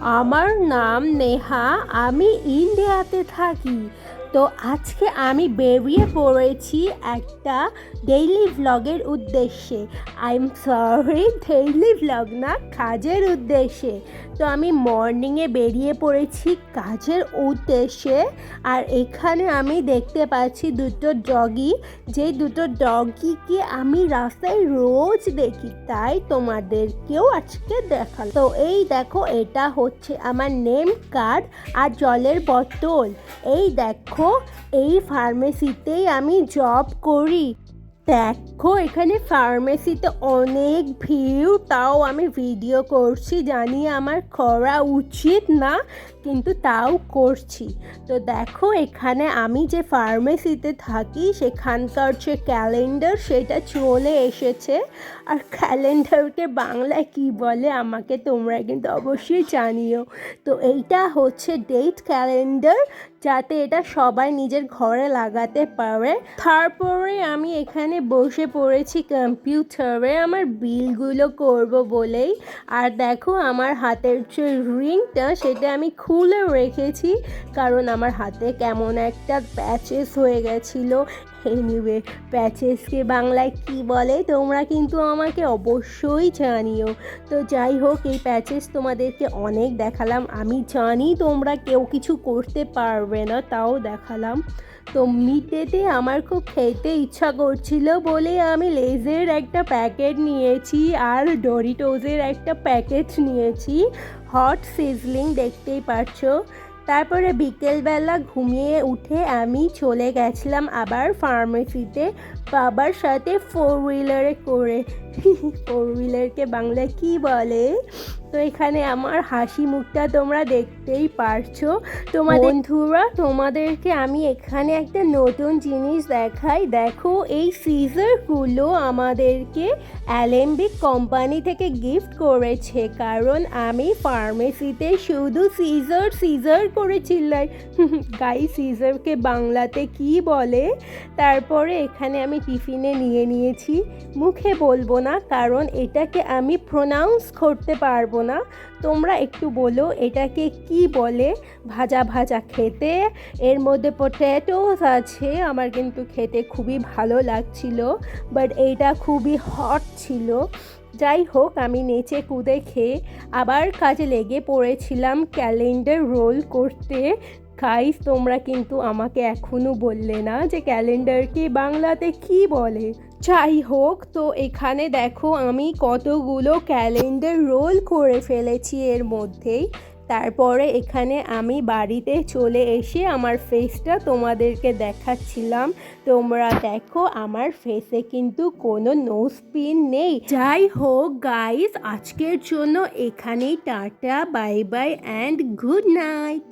আমার নাম নেহা আমি ইন্ডিয়াতে থাকি। তো আজকে আমি বেরিয়ে পড়েছি একটা ডেইলি ভ্লগের উদ্দেশ্যে। I am sorry daily vlog না, কাজের উদ্দেশ্যে। তো আমি মর্নিংয়ে বেরিয়ে পড়েছি কাজের উদ্দেশ্যে আর এখানে আমি দেখতে পাচ্ছি দুটো ডগি যেই দুটো ডগিকে আমি রাস্তায় রোজ দেখি, তাই তোমাদেরকেও আজকে দেখাল তো এই দেখো, এটা হচ্ছে আমার নেম কার্ড আর জলের বোতল এই দেখো এই ফার্মেসিতেই আমি জব করি। দেখো, এখানে ফার্মেসিতে অনেক ভিড়, তাও আমি ভিডিও করছি, জানি আমার করা উচিত না, কিন্তু তাও করছি। তো দেখো, এখানে আমি যে ফার্মেসিতে থাকি, সেখানকার যে ক্যালেন্ডার সেটা চলে এসেছে। আর ক্যালেন্ডারকে বাংলায় কি বলে, আমাকে তোমরা কিন্তু অবশ্যই জানিও। তো এইটা হচ্ছে ডেট ক্যালেন্ডার যাতে এটা সবাই নিজের ঘরে লাগাতে পারে। তারপরে আমি এখানে বসে পড়েছি কম্পিউটারে আমার বিলগুলো করব বলেই। আর দেখো, আমার হাতের যে রিংটা, সেটা আমি খুলে রেখেছি। কারণ আমার হাতে কেমন একটা প্যাচেস হয়ে গেছিল। এনিওয়ে প্যাচেসকে বাংলায় কি বলে, তোমরা কিন্তু আমাকে অবশ্যই জানিও। তো যাই হোক, এই প্যাচেস তোমাদেরকে অনেক দেখালাম। আমি জানি তোমরা কেউ কিছু করতে পারবে না, তাও দেখালাম। তো মিটেতে আমার খুব খেতে ইচ্ছা করছিল বলে আমি লেজের একটা প্যাকেট নিয়েছি আর ডরিটোজের একটা প্যাকেট নিয়েছি। হট সিজলিং দেখতেই পারছ। তারপরে বিকেলবেলা ঘুমিয়ে উঠে আমি চলে গেছিলাম আবার ফার্মেসিতে বাবার সাথে ফোর হুইলারে করে। ফোর হুইলারকে বাংলায় কী বলে? তো এখানে আমার হাসি মুখটা তোমরা দেখতেই পারছ। তোমার বন্ধুরা তোমাদেরকে আমি এখানে একটা নতুন জিনিস দেখাই। দেখো এই সিজারগুলো আমাদেরকে অ্যালেম্বিক কোম্পানি থেকে গিফট করেছে। কারণ আমি ফার্মেসিতে শুধু সিজার সিজার করেছিলাম। গাই সিজারকে বাংলাতে কি বলে? তারপরে এখানে আমি টিফিনে নিয়ে নিয়েছি। মুখে বলব না, কারণ এটাকে আমি প্রোনাউন্স করতে পারব না। তোমরা একটু বলো, এটাকে কি বলে? ভাজা ভাজা খেতে। এর মধ্যে পটেটোস আছে, আমার কিন্তু খেতে খুবই ভালো লাগছিল বাট এইটা খুবই হট ছিল। যাই হোক, আমি নেচে কুদে খেয়ে আবার কাজে লেগে পড়েছিলাম ক্যালেন্ডার রোল করতে। গাইস তোমরা কিন্তু আমাকে এখনও বললে না যে ক্যালেন্ডারকে বাংলাতে কি বলে। যাই হোক, তো এখানে দেখো আমি কতগুলো ক্যালেন্ডার রোল করে ফেলেছি এর মধ্যেই। তারপরে এখানে আমি বাড়িতে চলে এসে আমার ফেসটা তোমাদেরকে দেখাচ্ছিলাম। তোমরা দেখো আমার ফেসে কিন্তু কোনো নোজ পিন নেই। যাই হোক গাইস আজকের জন্য এখানেই tata bye bye and good night